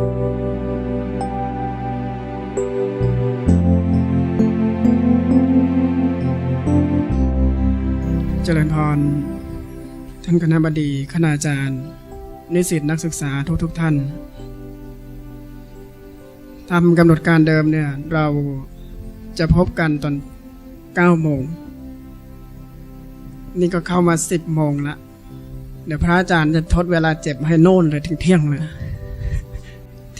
เจริญพร ท่านคณะบดีคณาจารย์ นิสิตนักศึกษาทุกทุกท่านตามกำหนดการเดิมเนี่ย เราจะพบกันตอน9โมง นี่ก็เข้ามา 10โมงละ เดี๋ยวพระอาจารย์จะทดเวลาเจ็บให้โน่นเลยถึงเที่ยงเลย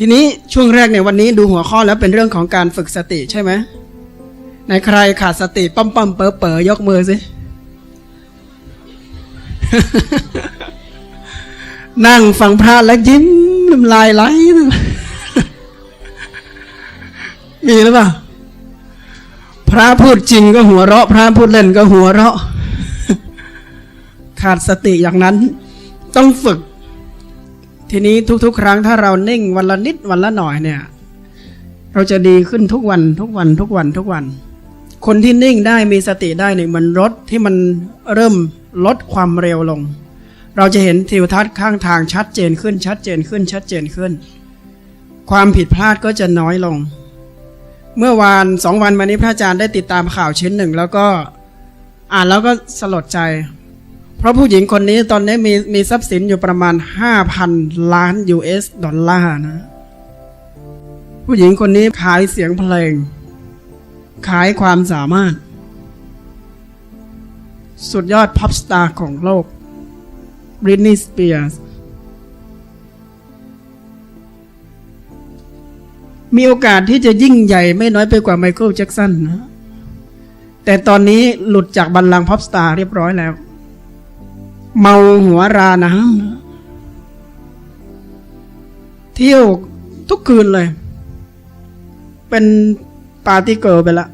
ทีนี้ช่วงแรกเนี่ยวันนี้ดูหัวข้อแล้วเป็นเรื่องของการฝึกสติใช่ไหมในใครขาดสติปั๊มปั๊มเป๋อเป๋อยกมือสินั่งฟังพระแล้วยิ้มน้ำลายไหลมีหรือเปล่าพระพูดจริงก็หัวเราะ พระพูดเล่นก็หัวเราะ ขาดสติอย่างนั้น ต้องฝึก ทีนี้ทุก ๆ ครั้งถ้าเรานิ่งวันละนิดวันละหน่อยเนี่ย เราจะดีขึ้นทุกวันทุกวันทุกวันทุกวัน คนที่นิ่งได้มีสติได้เนี่ยมันรถที่มันเริ่มลดความเร็วลง เราจะเห็นทิวทัศน์ข้างทางชัดเจนขึ้นชัดเจนขึ้นชัดเจนขึ้น ความผิดพลาดก็จะน้อยลง เมื่อวานสองวันมานี้พระอาจารย์ได้ติดตามข่าวชิ้นหนึ่ง แล้วก็อ่านแล้วก็สลดใจ เพราะผู้หญิงคนนี้ตอนนี้มีมีทรัพย์สินอยู่ประมาณ 5,000 ล้าน US ดอลลาร์นะ ผู้หญิงคนนี้ขายเสียงเพลง ขายความสามารถ สุดยอดพ็อปสตาร์ของโลกบริ t นี y สเปียร์มีโอกาสที่จะยิ่งใหญ่ไม่น้อยไปกว่าไมเคิลแจ็กสันนะ แต่ตอนนี้หลุดจากบัลลังก์พ็อปสตาร์เรียบร้อยแล้ว เมาหัวรานะเที่ยวทุกคืนเลย เป็นปาร์ตี้เกิร์ลไปละ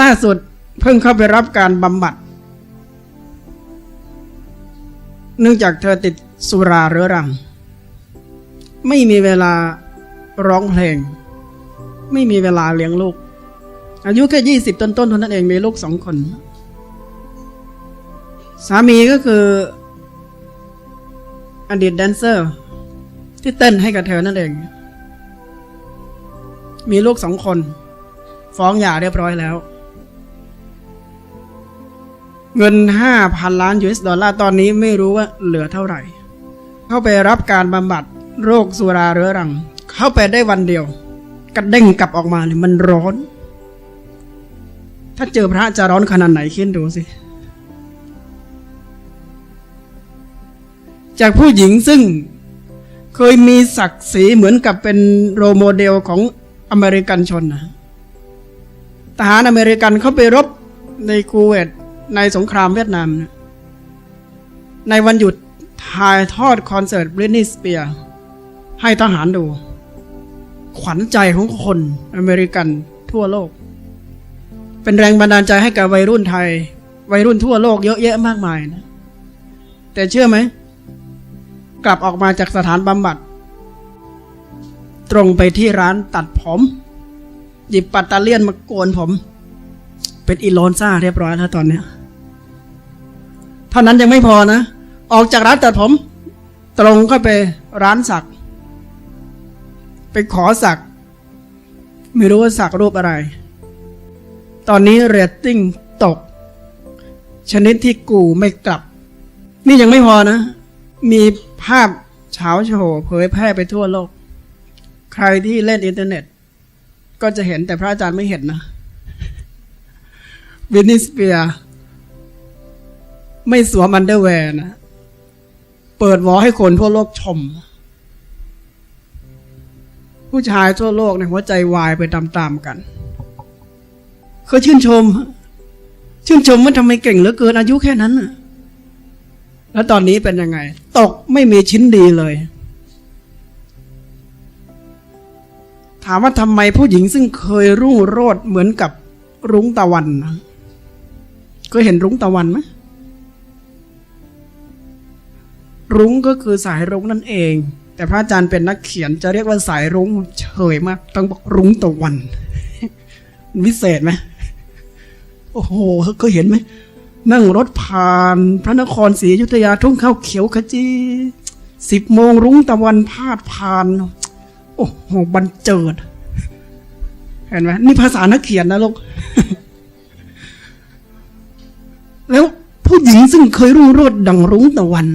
ล่าสุดเพิ่งเข้าไปรับการบำบัด เนื่องจากเธอติดสุราเรื้อรัง ไม่มีเวลาร้องเพลง ไม่มีเวลาเลี้ยงลูก อายุแค่ยี่สิบต้นๆเท่านั้นเองมีลูกสองคน สามีก็คือ อดีตแดนเซอร์ ที่เต้นให้กับเธอนั่นเอง มีลูกสองคน ฟ้องหย่าเรียบร้อยแล้ว เงินห้าพันล้าน US ดอลลาร์ตอนนี้ไม่รู้ว่าเหลือเท่าไหร่ เข้าไปรับการบำบัดโรคสุราเรื้อรัง เข้าไปได้วันเดียวกระเด้งกลับออกมาเนี่ยมันร้อน ถ้าเจอพระจะร้อนขนาดไหนคิดดูสิ จากผู้หญิงซึ่งเคยมีศักดิ์ศรีเหมือนกับเป็นโรโมเดลของอเมริกันชนนะทหารอเมริกันเขาไปรบในคูเวตในสงครามเวียดนามนะในวันหยุดถ่ายทอดคอนเสิร์ตบริ t นีสเปียให้ทหารดู ขวัญใจของคนอเมริกันทั่วโลก เป็นแรงบันดาลใจให้กับวัยรุ่นไทย วัยรุ่นทั่วโลกเยอะแยะมากมายนะ แต่เชื่อไหม กลับออกมาจากสถานบำบัด ตรงไปที่ร้านตัดผม หยิบปัตตาเลียนมาโกนผม เป็นอีโลนซ่าเรียบร้อยแล้วตอนเนี้ยเท่านั้นยังไม่พอนะ ออกจากร้านตัดผม ตรงก็ไปร้านสัก ไปขอสัก ไม่รู้ว่าสักรูปอะไร ตอนนี้เรตติ้งตก ชนิดที่กูไม่กลับ นี่ยังไม่พอนะ มี ภาพเฉาโชว์เผยแพร่ไปทั่วโลก ใครที่เล่นอินเทอร์เน็ต ก็จะเห็นแต่พระอาจารย์ไม่เห็นนะวินนิสเปียไม่สวมอันเดอร์แวร์นะ เปิดวอให้คนทั่วโลกชม ผู้ชายทั่วโลกในหัวใจวายไปตามๆกันเขาชื่นชม ชื่นชมว่าทำไมเก่งเหลือเกินอายุแค่นั้นน่ะ แล้วตอนนี้เป็นยังไง ตกไม่มีชิ้นดีเลย ถามว่าทำไมผู้หญิงซึ่งเคยรุ่งโรจน์เหมือนกับรุ้งตะวันเคยเห็นรุ้งตะวันไหมรุ้งก็คือสายรุ้งนั่นเอง แต่พระอาจารย์เป็นนักเขียนจะเรียกว่าสายรุ้งเฉยมาก ต้องบอกรุ้งตะวันวิเศษไหมโอ้โหเคยเห็นไหม นั่งรถผ่าน พระนครศรีอยุธยาทุ่งข้าวเขียวขจีสิบโมงรุ้งตะวันพาดผ่าน โอ้โหบันเจิด เห็นไหมนี่ภาษานักเขียนนะลูก แล้วผู้หญิงซึ่งเคยรุ่งโรจน์ดังรุ้งตะวัน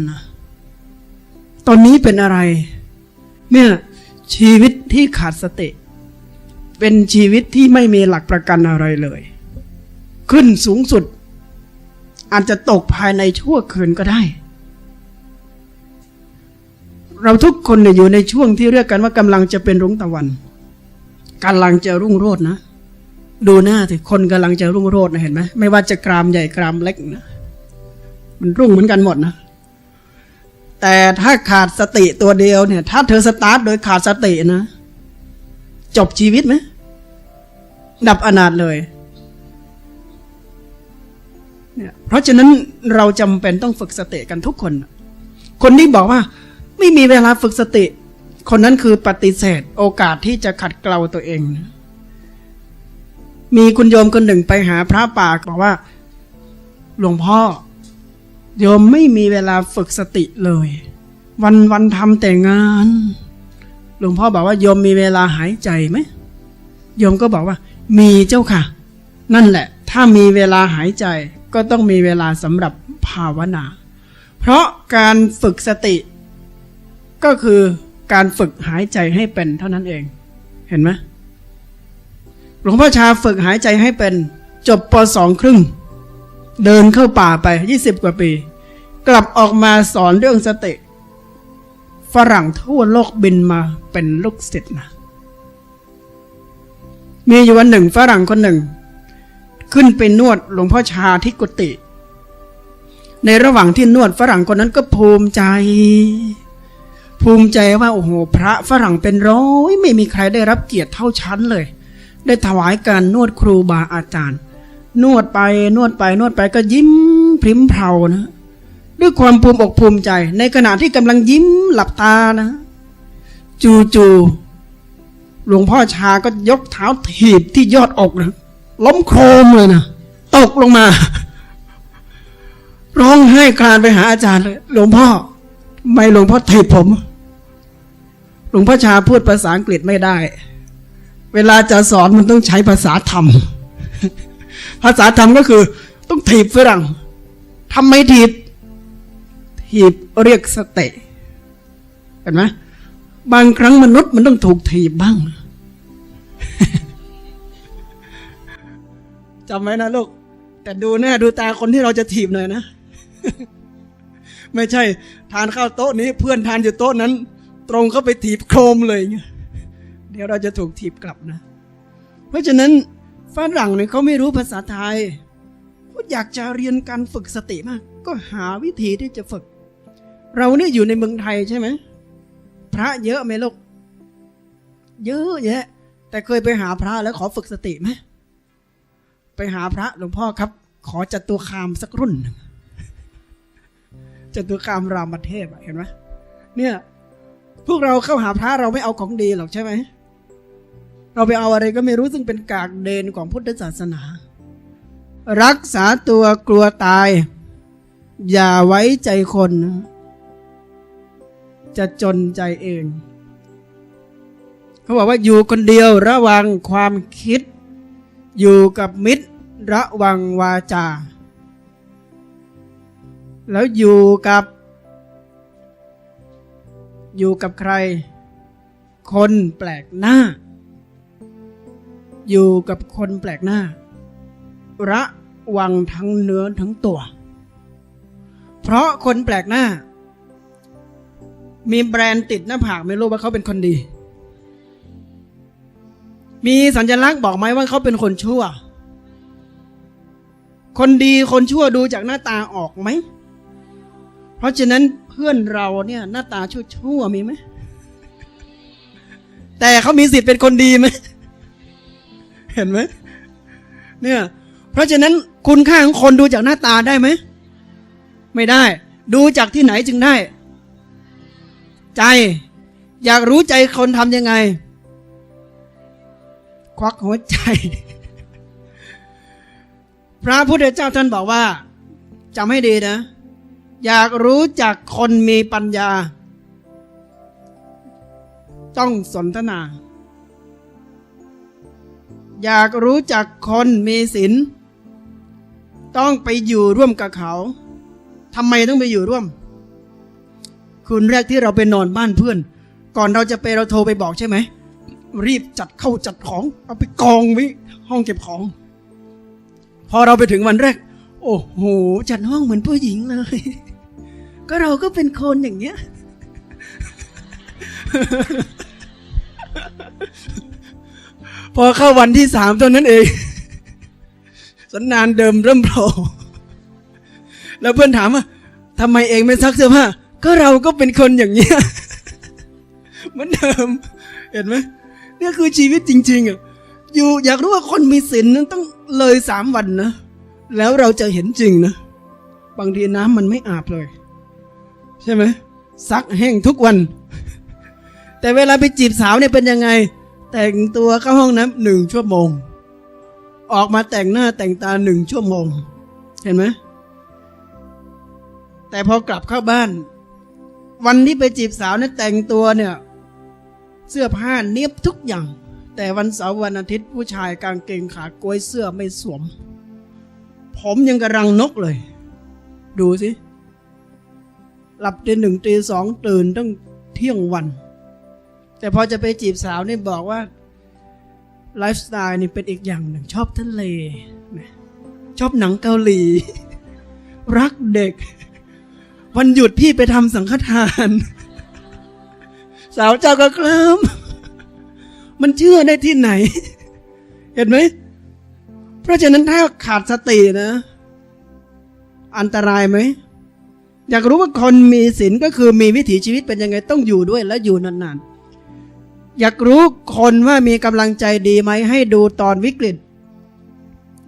ตอนนี้เป็นอะไร เนี่ยชีวิตที่ขาดสติ เป็นชีวิตที่ไม่มีหลักประกันอะไรเลย ขึ้นสูงสุด อาจจะตกภายในชั่วคืนก็ได้ เราทุกคนเนี่ยอยู่ในช่วงที่เรียกกันว่ากำลังจะเป็นรุ่งตะวันกำลังจะรุ่งโรจน์นะ ดูหน้าสิคนกำลังจะรุ่งโรจน์นะเห็นไหมไม่ว่าจะกรามใหญ่กรามเล็กนะมันรุ่งเหมือนกันหมดนะแต่ถ้าขาดสติตัวเดียวเนี่ย ถ้าเธอสตาร์ทโดยขาดสตินะ จบชีวิตไหมดับอนาถเลย เพราะฉะนั้นเราจำเป็นต้องฝึกสติกันทุกคน คนที่บอกว่าไม่มีเวลาฝึกสติ คนนั้นคือปฏิเสธโอกาสที่จะขัดเกลาตัวเอง มีคุณโยมคนหนึ่งไปหาพระป่าบอกว่า หลวงพ่อ โยมไม่มีเวลาฝึกสติเลย วันวันทำแต่งาน หลวงพ่อบอกว่าโยมมีเวลาหายใจไหมโยมก็บอกว่า มีเจ้าค่ะ นั่นแหละ ถ้ามีเวลาหายใจ ก็ต้องมีเวลาสำหรับภาวนา เพราะการฝึกสติก็คือการฝึกหายใจให้เป็นเท่านั้นเอง เห็นไหมหลวงพ่อชาฝึกหายใจให้เป็นจบปสองครึ่ง เดินเข้าป่าไปยี่สิบกว่าปี กลับออกมาสอนเรื่องสติ ฝรั่งทั่วโลกบินมาเป็นลูกศิษย์นะมีอยู่วันหนึ่งฝรั่งคนหนึ่ง ขึ้นไปนวดหลวงพ่อชาที่กุฏิในระหว่างที่นวดฝรั่งคนนั้นก็ภูมิใจ ภูมิใจว่าโอ้โหพระฝรั่งเป็นร้อยไม่มีใครได้รับเกียรติเท่าฉันเลย ได้ถวายการนวดครูบาอาจารย์ นวดไปนวดไปนวดไปก็ยิ้มพริมเพรานะ ด้วยความภูมิอกภูมิใจ ในขณะที่กำลังยิ้มหลับตานะ จูจูหลวงพ่อชาก็ยกเท้าถีบที่ยอดอกนะ ล้มโครมเลยนะตกลงมา ร้องไห้คลานไปหาอาจารย์เลยหลวงพ่อไม่หลวงพ่อถีบผม หลวงพ่อชาพูดภาษาอังกฤษไม่ได้ เวลาจะสอนมันต้องใช้ภาษาธรรม ภาษาธรรมก็คือ ต้องถีบฝรั่งทำไมถีบถีบเรียกสเตะเห็นไหมบางครั้งมนุษย์มันต้องถูกถีบบ้าง จำไว้นะลูก แต่ดูหน้าดูตาคนที่เราจะถีบหน่อยนะ ไม่ใช่ ทานข้าวโต๊ะนี้เพื่อนทานอยู่โต๊ะนั้น ตรงเข้าไปถีบโครมเลยเงี้ยเดี๋ยวเราจะถูกถีบกลับนะ เพราะฉะนั้นฝรั่งเนี่ยเขาไม่รู้ภาษาไทยเขาอยากจะเรียนการฝึกสติมาก ก็หาวิธีที่จะฝึก เราเนี่ยอยู่ในเมืองไทยใช่ไหมพระเยอะไหมลูกเยอะแยะ แต่เคยไปหาพระแล้วขอฝึกสติไหม ไปหาพระหลวงพ่อครับ ขอจัตุคามสักรุ่นจัตุคามรามเทพเห็นไหมเนี่ย พวกเราเข้าหาพระเราไม่เอาของดีหรอกใช่ไหมเราไปเอาอะไรก็ไม่รู้ซึ่งเป็นกากเดนของพุทธศาสนา รักษาตัวกลัวตาย อย่าไว้ใจคน จะจนใจเอง เขาบอกว่าอยู่คนเดียวระวังความคิด อยู่กับมิตรระวังวาจา แล้วอยู่กับ อยู่กับใคร คนแปลกหน้า อยู่กับคนแปลกหน้า ระวังทั้งเนื้อทั้งตัว เพราะคนแปลกหน้า มีแบรนด์ติดหน้าผากไม่รู้ว่าเขาเป็นคนดี มีสัญลักษณ์บอกไหมว่าเขาเป็นคนชั่ว คนดีคนชั่วดูจากหน้าตาออกไหม เพราะฉะนั้นเพื่อนเราเนี่ยหน้าตาชั่วชั่วมีไหม แต่เขามีสิทธิ์เป็นคนดีไหม เห็นไหม เนี่ย เพราะฉะนั้นคุณค่าของคนดูจากหน้าตาได้ไหม ไม่ได้ ดูจากที่ไหนจึงได้ ใจ อยากรู้ใจคนทำยังไง ควักหัวใจ พระพุทธเจ้าท่านบอกว่าจำให้ดีนะ อยากรู้จักคนมีปัญญา ต้องสนทนา อยากรู้จักคนมีศีลต้องไปอยู่ร่วมกับเขาทำไมต้องไปอยู่ร่วม คืนแรกที่เราไปนอนบ้านเพื่อน ก่อนเราจะไปเราโทรไปบอกใช่ไหม รีบจัดเข้าจัดของเอาไปกองไว้ห้องเก็บของ พอเราไปถึงวันแรก โอ้โหจัดห้องเหมือนผู้หญิงเลย ก็เราก็เป็นคนอย่างเงี้ยพอเข้าวันที่สามเท่านั้นเอง สันนานเดิมเริ่มโผล่แล้วเพื่อนถามว่าทำไมเองไม่ซักเสื้อผ้าก็เราก็เป็นคนอย่างเงี้ยเหมือนเดิม เห็นไหม นี่ยคือชีวิตจริง ๆอะอยู่อยากรู้ว่าคนมีศีลนั้นต้องเลยสามวันนะ แล้วเราจะเห็นจริงนะ บางทีน้ำมันไม่อาบเลย ใช่ไหมซักแห้งทุกวัน แต่เวลาไปจีบสาวเนี่ยเป็นยังไง แต่งตัวเข้าห้องน้ำหนึ่งชั่วโมง ออกมาแต่งหน้าแต่งตาหนึ่งชั่วโมง เห็นไหมแต่พอกลับเข้าบ้าน วันที่ไปจีบสาวเนี่ยแต่งตัวเนี่ย เสื้อผ้าเนียบทุกอย่าง แต่วันเสาร์วันอาทิตย์ผู้ชายกางเกงขากล้วยเสื้อไม่สวม ผมยังกระรังนกเลย ดูสิ หลับตีหนึ่งตีสองตื่นตั้งเที่ยงวัน แต่พอจะไปจีบสาวนี่บอกว่าไลฟ์สไตล์นี่เป็นอีกอย่างหนึ่งชอบทะเลนะชอบหนังเกาหลี รักเด็ก วันหยุดพี่ไปทำสังฆทาน สาวเจ้าก็เคลิ้มมันเชื่อได้ที่ไหน เห็นไหมเพราะฉะนั้นถ้าขาดสตินะ อันตรายไหมอยากรู้ว่าคนมีศีลก็คือมีวิถีชีวิตเป็นยังไงต้องอยู่ด้วยและอยู่นานๆ อยากรู้คนว่ามีกำลังใจดีไหมให้ดูตอนวิกฤต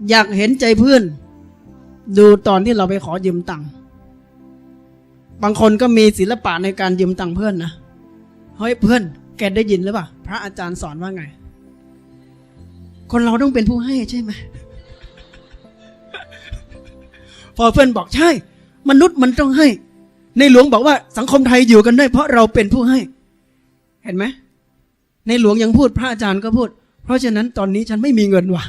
อยากเห็นใจเพื่อน ดูตอนที่เราไปขอยืมตังค์บางคนก็มีศิลปะในการยืมตังค์เพื่อนนะ เฮ้ยเพื่อนแกได้ยินหรือเปล่าพระอาจารย์สอนว่าไง คนเราต้องเป็นผู้ให้ใช่ไหมพอเพื่อนบอกใช่ มนุษย์มันต้องให้ ในหลวงบอกว่าสังคมไทยอยู่กันได้ เพราะเราเป็นผู้ให้ เห็นไหมในหลวงยังพูดพระอาจารย์ก็พูด เพราะฉะนั้นตอนนี้ฉันไม่มีเงินว่ะ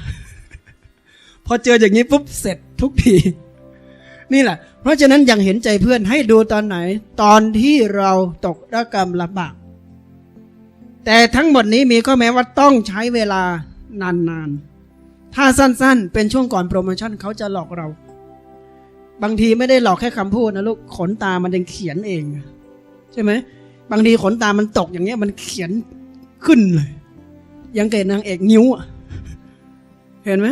พอเจออย่างนี้ปุ๊บเสร็จทุกที นี่แหละ เพราะฉะนั้นยังเห็นใจเพื่อนให้ดูตอนไหน ตอนที่เราตกระกรรมลำบาก แต่ทั้งหมดนี้มีข้อแม้ว่าต้องใช้เวลานานๆ ถ้าสั้นๆ เป็นช่วงก่อนโปรโมชั่นเขาจะหลอกเรา บางทีไม่ได้หลอกแค่คำพูดนะลูก ขนตามันยังเขียนเอง ใช่ไหม บางทีขนตามันตกอย่างเงี้ยมันเขียนขึ้นเลย ยังเกตนางเอกนิ้วอะเห็นไหม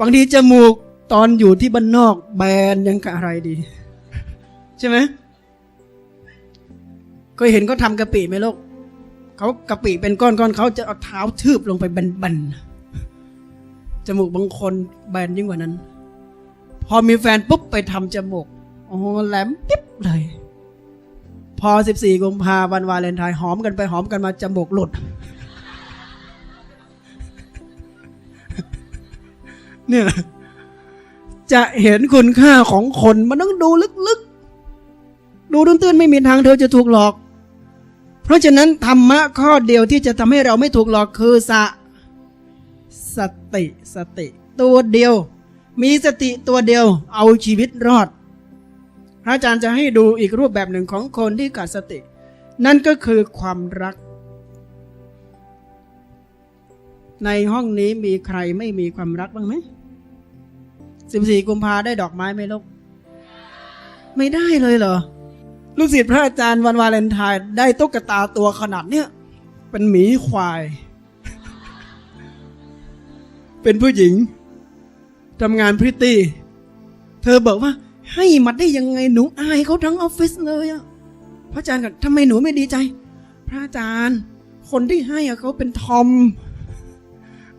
บางทีจมูกตอนอยู่ที่บ้านนอกแบนยังกะอะไรดี ใช่ไหมเคยเห็นเขาทำกะปิไหมลูก เขากะปิเป็นก้อนๆเขาจะเอาเท้าทืบลงไปบันๆจมูกบางคนแบนยิ่งกว่านั้น พอมีแฟนปุ๊บไปทำจมูกโอ้โหแหลมปิ๊บเลย พอ14กุมภาพันวาเลนไทน์หอมกันไปหอมกันมาจมูกหลุด เนี่ยจะเห็นคุณค่าของคนมันต้องดูลึกๆ ดูตื้นๆ ไม่มีทางเธอจะถูกหลอก ราะฉะนั้นธรรมะข้อเดียวที่จะทำให้เราไม่ถูกหลอกคือสะสติสติ ตัวเดียว มีสติตัวเดียวเอาชีวิตรอด พระอาจารย์จะให้ดูอีกรูปแบบหนึ่งของคนที่ขาดสติ นั่นก็คือความรัก ในห้องนี้มีใครไม่มีความรักบ้างไหมสิบสี่กุมภาได้ดอกไม้ไหมลูก ไม่ได้เลยเหรอ ลูกศิษย์พระอาจารย์วันวาเลนไทน์ได้ตุ๊กตาตัวขนาดเนี้ยเป็นหมีควาย เป็นผู้หญิงทำงานพริตตี้ เธอบอกว่า ให้มาได้ยังไงหนูอายเขาทั้งออฟฟิศเลยอะพระอาจารย์ก็ทำไมหนูไม่ดีใจ พระอาจารย์ คนที่ให้อะเขาเป็นทอม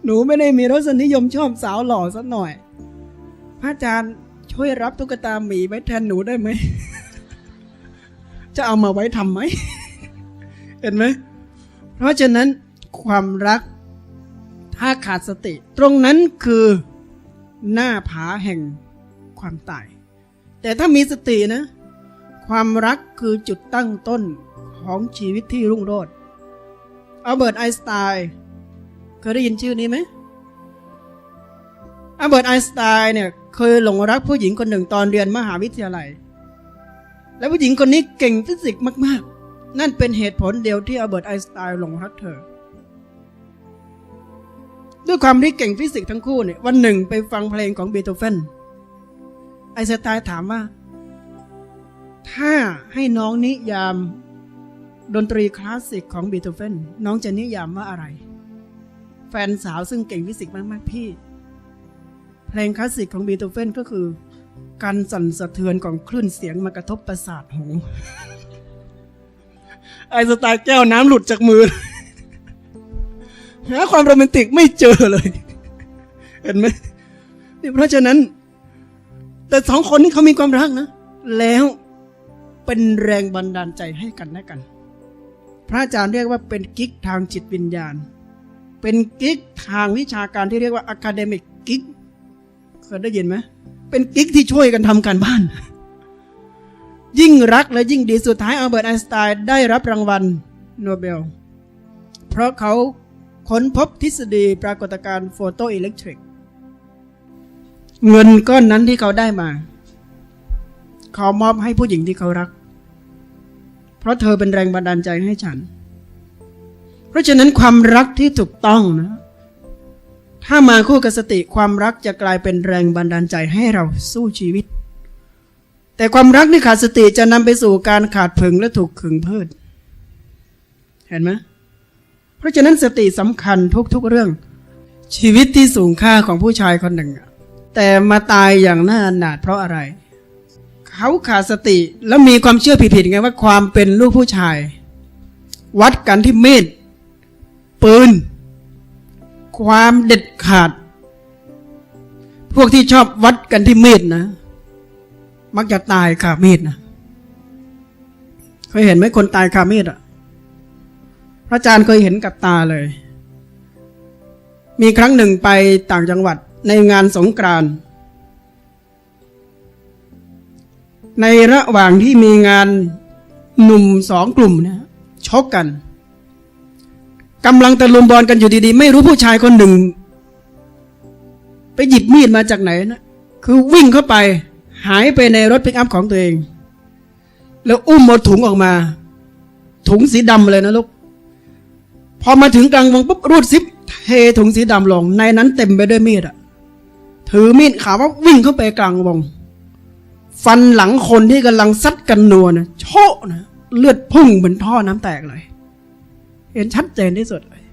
หนูไม่ได้มีรสนิยมชอบสาวหล่อสักหน่อย พระอาจารย์ช่วยรับตุ๊กตาหมีไว้แทนหนูได้ไหม จะเอามาไว้ทำไหม เห็นไหม เพราะฉะนั้นความรักถ้าขาดสติ ตรงนั้นคือหน้าผาแห่งความตาย แต่ถ้ามีสตินะ ความรักคือจุดตั้งต้นของชีวิตที่รุ่งโรจน์อัลเบิร์ตไอน์สไตน์เคยได้ยินชื่อนี้ไหมอัลเบิร์ตไอน์สไตน์เนี่ยเคยหลงรักผู้หญิงคนหนึ่งตอนเรียนมหาวิทยาลัย และผู้หญิงคนนี้เก่งฟิสิกส์มาก ๆ นั่นเป็นเหตุผลเดียวที่อัลเบิร์ตไอน์สไตน์หลงรักเธอ ด้วยความที่เก่งฟิสิกส์ทั้งคู่เนี่ยวันหนึ่งไปฟังเพลงของเบโธเฟนไอน์สไตน์ถามว่า ถ้าให้น้องนิยามดนตรีคลาสสิกของเบโธเฟนน้องจะนิยามว่าอะไร แฟนสาวซึ่งเก่งฟิสิกส์มาก ๆ พี่ เพลงคลาสสิกของเบโธเฟนก็คือ การสั่นสะเทือนของคลื่นเสียงมากระทบประสาทหูไอสไตล์แก้วน้ำหลุดจากมือหาความโรแมนติกไม่เจอเลย เห็นไหมนี่เพราะฉะนั้น แต่สองคนนี้เขามีความรักนะ แล้วเป็นแรงบันดาลใจให้กันและกัน พระอาจารย์เรียกว่าเป็นกิ๊กทางจิตวิญญาณ เป็นกิ๊กทางวิชาการที่เรียกว่าอะคาเดมิกกิ๊กเคยได้ยินไหม เป็นกิ๊กที่ช่วยกันทำการบ้าน ยิ่งรักและยิ่งดีสุดท้ายอัลเบิร์ตไอน์สไตน์ได้รับรางวัลโนเบล เพราะเขาค้นพบทฤษฎีปรากฏการณ์โฟโตอิเล็กทริก เงินก้อนนั้นที่เขาได้มา เขามอบให้ผู้หญิงที่เขารัก เพราะเธอเป็นแรงบันดาลใจให้ฉัน เพราะฉะนั้นความรักที่ถูกต้องนะ ถ้ามาคู่กับสติความรักจะกลายเป็นแรงบันดาลใจให้เราสู้ชีวิต แต่ความรักที่ขาดสติจะนำไปสู่การขาดผึงและถูกขึงพืชเห็นไหมเพราะฉะนั้นสติสำคัญทุกๆเรื่อง ชีวิตที่สูงค่าของผู้ชายคนหนึ่ง แต่มาตายอย่างน่าอนาถเพราะอะไร เขาขาดสติแล้วมีความเชื่อผิดๆไงว่าความเป็นลูกผู้ชาย วัดกันที่มีดปืน ความเด็ดขาด พวกที่ชอบวัดกันที่มีดนะ มักจะตายคามีดนะเคยเห็นไหมคนตายคามีดอะ พระอาจารย์เคยเห็นกับตาเลย มีครั้งหนึ่งไปต่างจังหวัดในงานสงกรานต์ในระหว่างที่มีงานหนุ่มสองกลุ่มเนะชกกัน กำลังตะลุมบอลกันอยู่ดีๆ ไม่รู้ผู้ชายคนหนึ่ง ไปหยิบมีดมาจากไหนนะคือวิ่งเข้าไป หายไปในรถปิกอัพของตัวเอง แล้วอุ้มหมดถุงออกมา ถุงสีดำเลยนะลูกพอมาถึงกลางวงปุ๊บรูดซิปเทถุงสีดำลง ในนั้นเต็มไปด้วยมีดอะถือมีดขาวว่าวิ่งเข้าไปกลางวง ฟันหลังคนที่กำลังซัดกันนัวนะโชะนะเลือดพุ่งเหมือนท่อน้ำแตกเลย เห็นชัดเจนที่สุดเลย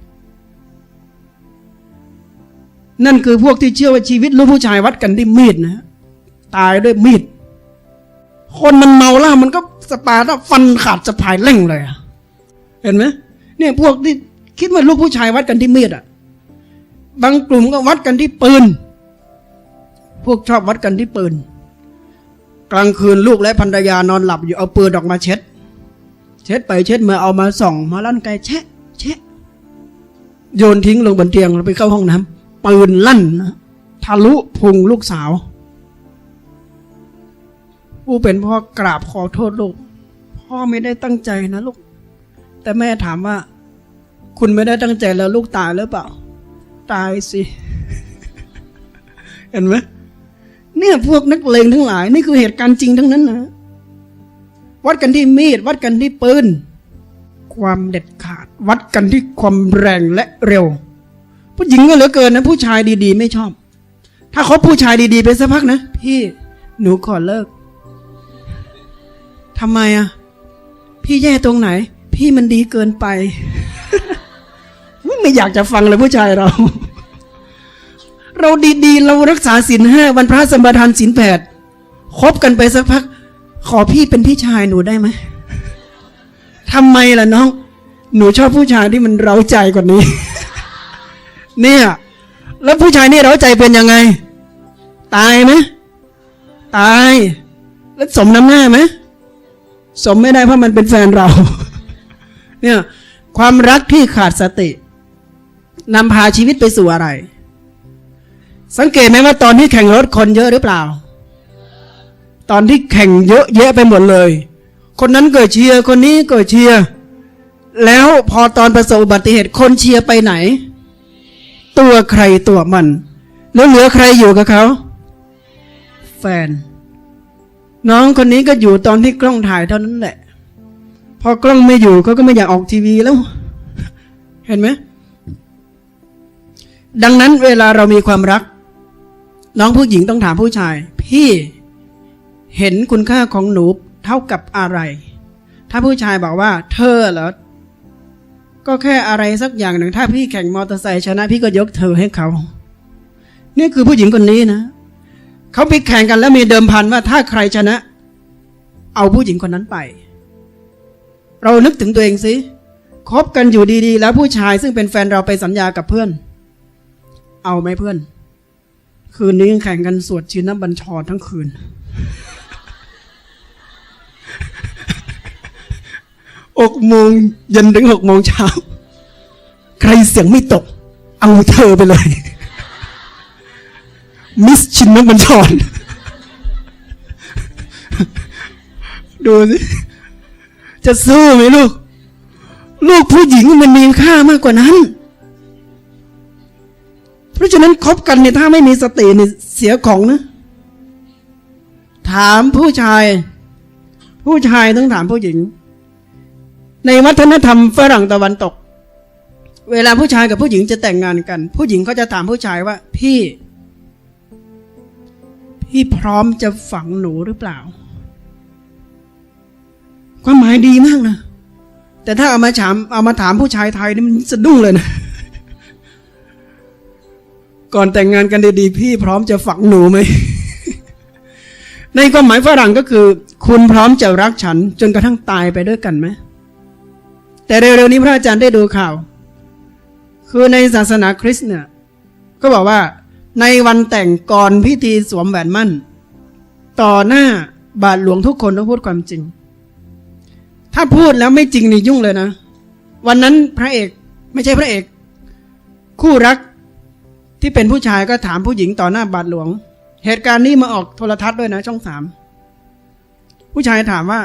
นั่นคือพวกที่เชื่อว่าชีวิตลูกผู้ชายวัดกันด้วยมีดนะ ตายด้วยมีด คนมันเมาแล้วมันก็สปาร์ตาฟันขาดสะพายเร่งเลยเห็นไหมเนี่ยพวกที่คิดว่าลูกผู้ชายวัดกันที่มีดอะ บางกลุ่มก็วัดกันที่ปืน พวกชอบวัดกันที่ปืน กลางคืนลูกและภรรยานอนหลับอยู่เอาปืนออกมาเช็ด เช็ดไปเช็ดมาเอามาส่อง มาลั่นไกลแชะแชะโยนทิ้งลงบนเตียงแล้วไปเข้าห้องน้ำปืนลั่นนะทะลุพุงลูกสาว ผู้เป็นพ่อกราบขอโทษลูก พ่อไม่ได้ตั้งใจนะลูก แต่แม่ถามว่า คุณไม่ได้ตั้งใจแล้วลูกตายหรือเปล่า ตายสิ เห็นไหมเนี่ยพวกนักเลงทั้งหลาย นี่คือเหตุการณ์จริงทั้งนั้นนะ วัดกันที่มีด วัดกันที่ปืน ความเด็ดขาด วัดกันที่ความแรงและเร็ว ผู้หญิงก็เหลือเกินนะ ผู้ชายดีๆ ไม่ชอบ ถ้าเขาผู้ชายดีๆ ไปสักพักนะ พี่หนูขอเลิกทำไมอะ พี่แย่ตรงไหน พี่มันดีเกินไป ไม่อยากจะฟังเลยผู้ชายเรา เราดีๆ เรารักษาศีลห้าวันพระสมบัติศีลแปดคบกันไปสักพัก ขอพี่เป็นพี่ชายหนูได้ไหมทำไมล่ะน้อง หนูชอบผู้ชายที่มันเร้าใจกว่านี้ เนี่ย แล้วผู้ชายนี่เร้าใจเป็นยังไง ตายไหมตาย แล้วสมน้ำหน้าไหมสมไม่ได้เพราะมันเป็นแฟนเรา เนี่ย ความรักที่ขาดสตินำพาชีวิตไปสู่อะไร สังเกตไหมว่าตอนที่แข่งรถคนเยอะหรือเปล่า ตอนที่แข่งเยอะแยะไปหมดเลย คนนั้นก็เชียร์คนนี้ก็เชียร์แล้วพอตอนประสบอุบัติเหตุคนเชียร์ไปไหน ตัวใครตัวมัน แล้วเหลือใครอยู่กับเขาแฟน น้องคนนี้ก็อยู่ตอนที่กล้องถ่ายเท่านั้นแหละ พอกล้องไม่อยู่เขาก็ไม่อยากออกทีวีแล้ว เห็นไหมดังนั้นเวลาเรามีความรัก น้องผู้หญิงต้องถามผู้ชาย พี่ เห็นคุณค่าของหนูเท่ากับอะไร ถ้าผู้ชายบอกว่า เธอเหรอ ก็แค่อะไรสักอย่างหนึ่ง ถ้าพี่แข่งมอเตอร์ไซค์ชนะ พี่ก็ยกเธอให้เขา นี่คือผู้หญิงคนนี้นะ เขาไปแข่งกันแล้วมีเดิมพันว่าถ้าใครชนะ เอาผู้หญิงคนนั้นไป เรานึกถึงตัวเองสิคบกันอยู่ดีๆ แล้วผู้ชายซึ่งเป็นแฟนเราไปสัญญากับเพื่อน เอาไหมเพื่อน คืนนี้แข่งกันสวดชินน้ำบัญชรทั้งคืน อกโมงเย็นถึงหกโมงเช้า ใครเสียงไม่ตก เอาเธอไปเลย มิสชินนบัญชร ดูสิ จะสู้ไหมลูก ลูกผู้หญิงมันมีค่ามากกว่านั้น เพราะฉะนั้นคบกันเนี่ยถ้าไม่มีสติเนี่ยเสียของนะ ถามผู้ชาย ผู้ชายต้องถามผู้หญิง ในวัฒนธรรมฝรั่งตะวันตก เวลาผู้ชายกับผู้หญิงจะแต่งงานกัน ผู้หญิงก็จะถามผู้ชายว่า พี่ พี่พร้อมจะฝังหนูหรือเปล่า ความหมายดีมากนะแต่ถ้าเอามาถามเอามาถามผู้ชายไทยนี่มันสะดุ้งเลยนะก่อนแต่งงานกันดีๆ พี่พร้อมจะฝังหนูไหม ในความหมายฝรั่งก็คือ คุณพร้อมจะรักฉัน จนกระทั่งตายไปด้วยกันไหม แต่เร็วๆนี้พระอาจารย์ได้ดูข่าว คือในศาสนาคริสต์เนี่ย ก็บอกว่าในวันแต่งก่อนพิธีสวมแหวนมั่น ต่อหน้าบาทหลวงทุกคนต้องพูดความจริง ถ้าพูดแล้วไม่จริงนี่ยุ่งเลยนะ วันนั้นพระเอกไม่ใช่พระเอก คู่รักที่เป็นผู้ชายก็ถามผู้หญิงต่อหน้าบาทหลวง เหตุการณ์นี้มาออกโทรทัศน์ด้วยนะช่องสามผู้ชายถามว่า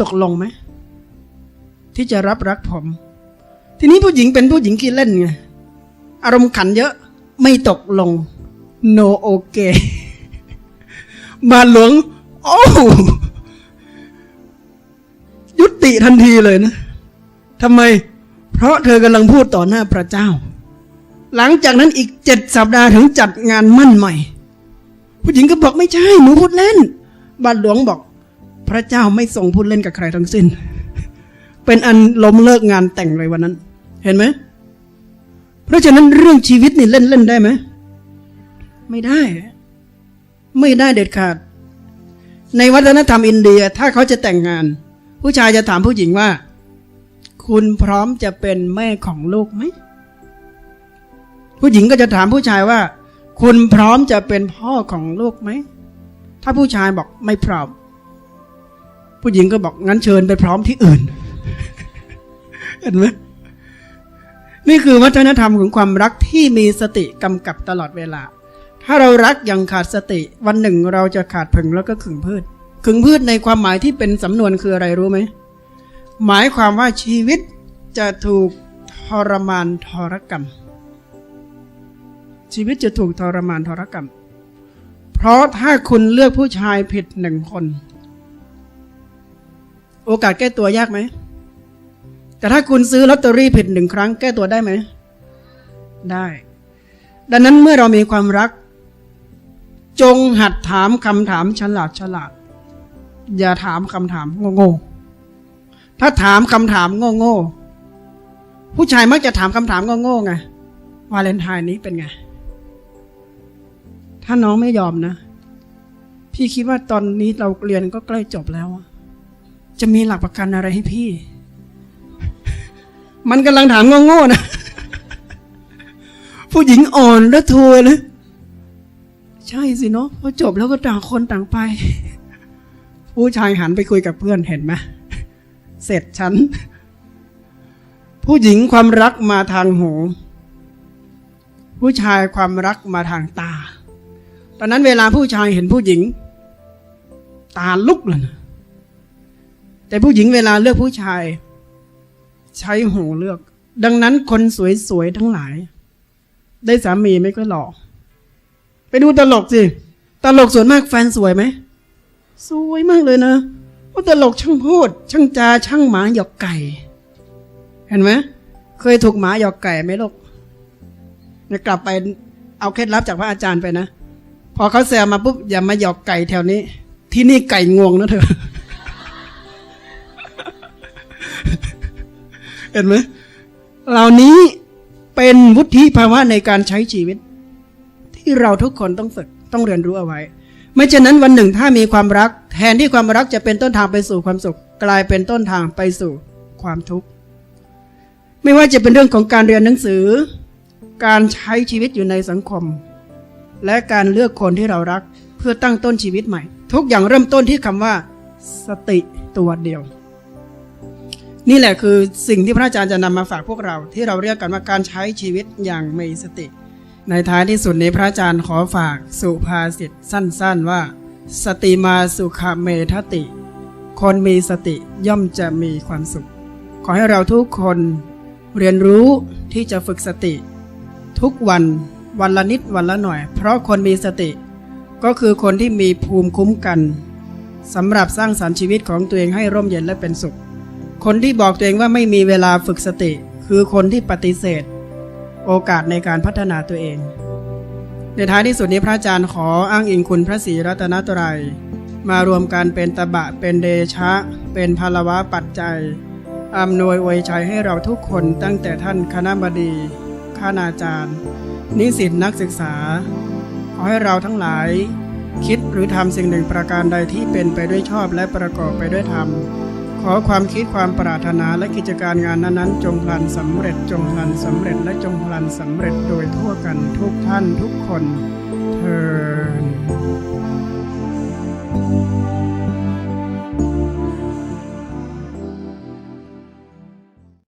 ตกลงไหมที่จะรับรักผม ทีนี้ผู้หญิงเป็นผู้หญิงขี้เล่นไงอารมณ์ขันเยอะ ไม่ตกลง no okay บาหลวง โอ้ยุติทันทีเลยนะทำไม เพราะเธอกำลังพูดต่อหน้าพระเจ้า หลังจากนั้นอีกเจ็ดสัปดาห์ถึงจัดงานมั่นใหม่ ผู้หญิงก็บอกไม่ใช่ หนูพูดเล่นบาทหลวงบอก พระเจ้าไม่ทรงพูดเล่นกับใครทั้งสิ้น เป็นอันล้มเลิกงานแต่งเลยวันนั้น เห็นไหมเพราะฉะนั้นเรื่องชีวิตนี่เล่นเล่นได้ไหมไม่ได้ ไม่ได้เด็ดขาด ในวัฒนธรรมอินเดียถ้าเขาจะแต่งงาน ผู้ชายจะถามผู้หญิงว่า คุณพร้อมจะเป็นแม่ของลูกไหมผู้หญิงก็จะถามผู้ชายว่า คุณพร้อมจะเป็นพ่อของลูกไหมถ้าผู้ชายบอกไม่พร้อม ผู้หญิงก็บอกงั้นเชิญไปพร้อมที่อื่น เห็นไหมนี่คือวัฒนธรรมของความรักที่มีสติกำกับตลอดเวลา ถ้าเรารักอย่างขาดสติ วันหนึ่งเราจะขาดผึ่งแล้วก็ขึงพืชขึงพืชในความหมายที่เป็นสำนวนคืออะไรรู้ไหม หมายความว่าชีวิตจะถูกทรมานทรกรรม ชีวิตจะถูกทรมานทรกรรม เพราะถ้าคุณเลือกผู้ชายผิดหนึ่งคน โอกาสแก้ตัวยากไหม แต่ถ้าคุณซื้อลอตเตอรี่ผิดหนึ่งครั้งแก้ตัวได้ไหม ได้ ดังนั้นเมื่อเรามีความรัก จงหัดถามคำถามฉลาดฉลาด อย่าถามคำถามโง่ๆ ถ้าถามคำถามโง่ๆ ผู้ชายมักจะถามคำถามโง่ๆไง วาเลนไทน์นี้เป็นไง ถ้าน้องไม่ยอมนะ พี่คิดว่าตอนนี้เราเรียนก็ใกล้จบแล้วอะ จะมีหลักประกันอะไรให้พี่ มันกำลังถามโง่ๆนะ ผู้หญิงอ่อนและทัวร์เลยใช่สิเนาะพอจบแล้วก็ต่างคนต่างไป ผู้ชายหันไปคุยกับเพื่อนเห็นไหมเสร็จฉัน ผู้หญิงความรักมาทางหู ผู้ชายความรักมาทางตา ตอนนั้นเวลาผู้ชายเห็นผู้หญิง ตาลุกเลยนะ แต่ผู้หญิงเวลาเลือกผู้ชาย ใช้หูเลือก ดังนั้นคนสวยๆทั้งหลาย ได้สามีไม่ก็หล่อไปดูตลกสิ ตลกส่วนมากแฟนสวยไหม สวยมากเลยนะว่าตลกช่างพูด ช่างจาช่างหมาหยอกไก่ เห็นไหมเคยถูกหมาหยอกไก่ไหมลูกเนี่ยกลับไปเอาเคล็ดลับจากพระอาจารย์ไปนะ พอเขาแซวมาปุ๊บอย่ามาหยอกไก่แถวนี้ ที่นี่ไก่งวงนะเธอ เห็นไหมเหล่านี้เป็นวุฒิภาวะในการใช้ชีวิต ที่เราทุกคนต้องฝึกต้องเรียนรู้เอาไว้ ไม่เช่นนั้นวันหนึ่งถ้ามีความรัก แทนที่ความรักจะเป็นต้นทางไปสู่ความสุข กลายเป็นต้นทางไปสู่ความทุกข์ไม่ว่าจะเป็นเรื่องของการเรียนหนังสือ การใช้ชีวิตอยู่ในสังคม และการเลือกคนที่เรารักเพื่อตั้งต้นชีวิตใหม่ ทุกอย่างเริ่มต้นที่คำว่า สติตัวเดียว นี่แหละคือสิ่งที่พระอาจารย์จะนำมาฝากพวกเรา ที่เราเรียกกันว่าการใช้ชีวิตอย่างมีสติ ในท้ายที่สุดนี้พระอาจารย์ขอฝากสุภาษิตสั้น ๆ ว่า สติมาสุขเมทติ คนมีสติย่อมจะมีความสุข ขอให้เราทุกคนเรียนรู้ที่จะฝึกสติ ทุกวันวันละนิดวันละหน่อย เพราะคนมีสติ ก็คือคนที่มีภูมิคุ้มกันสำหรับสร้างสรรค์ชีวิตของตัวเองให้ร่มเย็นและเป็นสุข คนที่บอกตัวเองว่าไม่มีเวลาฝึกสติ คือคนที่ปฏิเสธ โอกาสในการพัฒนาตัวเอง ในท้ายที่สุดนี้พระอาจารย์ขออ้างอิงคุณพระศรีรัตนตรัย มารวมกันเป็นตบะเป็นเดชะ เป็นพลวะปัจจัยอำนวยอวยชัยให้เราทุกคนตั้งแต่ท่านคณะบดีคณาจารย์ นิสิตนักศึกษา ขอให้เราทั้งหลาย คิดหรือทำสิ่งหนึ่งประการใดที่เป็นไปด้วยชอบและประกอบไปด้วยธรรม อความคิดความปรารถนาและกิจการงานนั้นๆ จงพลันสำเร็จจงพลันสำเร็จและจงพลันสำเร็จโดยทั่วกันทุกท่านทุกคนเธอ